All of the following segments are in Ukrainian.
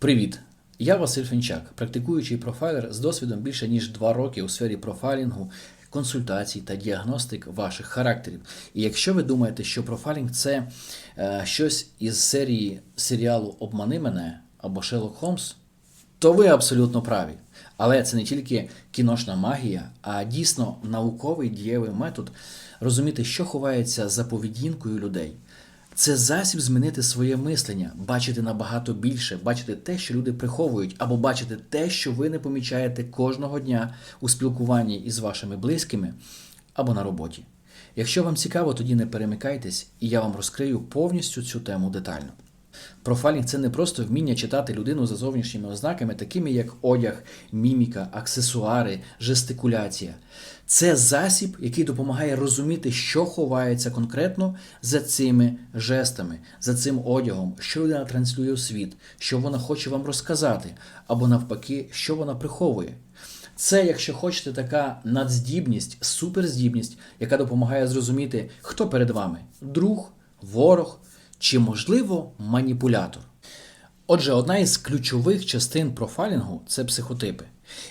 Привіт! Я Василь Фінчак, практикуючий профайлер з досвідом більше ніж 2 роки у сфері профайлінгу, консультацій та діагностик ваших характерів. І якщо ви думаєте, що профайлінг це е, щось із серії серіалу Обмани мене або Шерлок Холмс, то ви абсолютно праві. Але це не тільки кіношна магія, а дійсно науковий дієвий метод розуміти, що ховається за поведінкою людей. Це засіб змінити своє мислення, бачити набагато більше, бачити те, що люди приховують, або бачити те, що ви не помічаєте кожного дня у спілкуванні із вашими близькими або на роботі. Якщо вам цікаво, тоді не перемикайтесь, і я вам розкрию повністю цю тему детально. Профайлінг це не просто вміння читати людину за зовнішніми ознаками, такими як одяг, міміка, аксесуари, жестикуляція. Це засіб, який допомагає розуміти, що ховається конкретно за цими жестами, за цим одягом, що людина транслює у світ, що вона хоче вам розказати, або навпаки, що вона приховує. Це, якщо хочете, така надздібність, суперздібність, яка допомагає зрозуміти, хто перед вами друг, ворог чи, можливо, маніпулятор. Отже, одна із ключових частин профайлінгу це психотипи.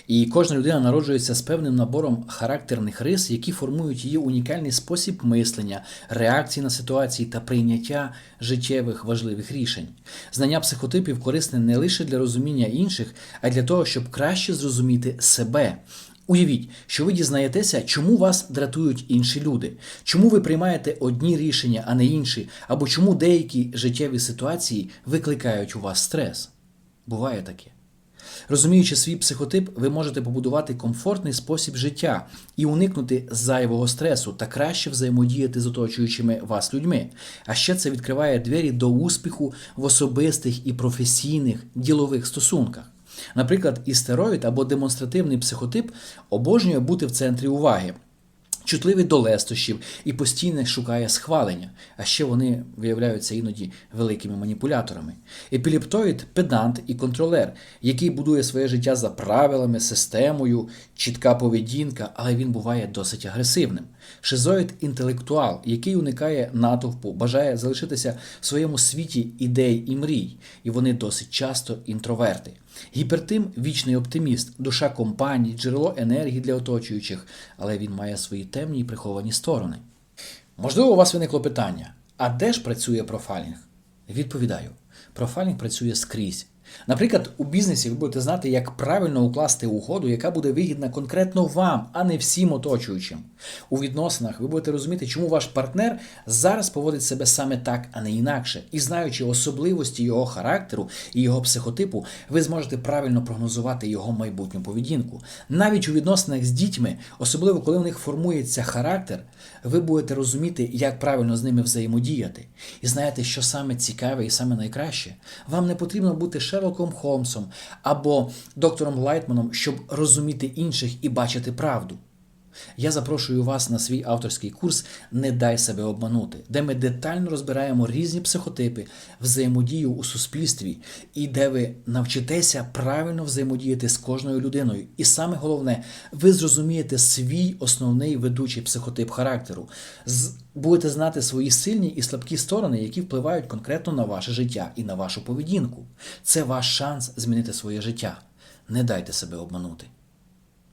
І кожна людина народжується з певним набором характерних рис, які формують її унікальний спосіб мислення, реакції на ситуації та прийняття життєвих важливих рішень. Знання психотипів корисне не лише для розуміння інших, а й для того, щоб краще зрозуміти себе. Уявіть, що ви дізнаєтеся, чому вас дратують інші люди, чому ви приймаєте одні рішення, а не інші, або чому деякі життєві ситуації викликають у вас стрес. Буває таке. Розуміючи свій психотип, ви можете побудувати комфортний спосіб життя і уникнути зайвого стресу та краще взаємодіяти з оточуючими вас людьми. А ще це відкриває двері до успіху в особистих і професійних ділових стосунках. Наприклад, істероїд або демонстративний психотип обожнює бути в центрі уваги. Чутливий до лестощів і постійно шукає схвалення, а ще вони виявляються іноді великими маніпуляторами. Епілептоїд педант і контролер, який будує своє життя за правилами, системою, чітка поведінка, але він буває досить агресивним. Шизоїд інтелектуал, який уникає натовпу, бажає залишитися в своєму світі ідей і мрій, і вони досить часто інтроверти. Гіпертим вічний оптиміст, душа компанії, джерело енергії для оточуючих, але він має свої темні і приховані сторони. Можливо, у вас виникло питання: а де ж працює профайлінг? Відповідаю: профайлінг працює скрізь. Наприклад, у бізнесі ви будете знати, як правильно укласти угоду, яка буде вигідна конкретно вам, а не всім оточуючим. У відносинах ви будете розуміти, чому ваш партнер зараз поводить себе саме так, а не інакше. І знаючи особливості його характеру і його психотипу, ви зможете правильно прогнозувати його майбутню поведінку. Навіть у відносинах з дітьми, особливо коли у них формується характер, ви будете розуміти, як правильно з ними взаємодіяти. І знаєте, що саме цікаве і саме найкраще? Вам не потрібно бути Шерлоком Холмсом або доктором Лайтманом, щоб розуміти інших і бачити правду. Я запрошую вас на свій авторський курс Не дай себе обманути, де ми детально розбираємо різні психотипи, взаємодію у суспільстві і де ви навчитеся правильно взаємодіяти з кожною людиною. І саме головне, ви зрозумієте свій основний ведучий психотип характеру, будете знати свої сильні і слабкі сторони, які впливають конкретно на ваше життя і на вашу поведінку. Це ваш шанс змінити своє життя. Не дайте себе обманути.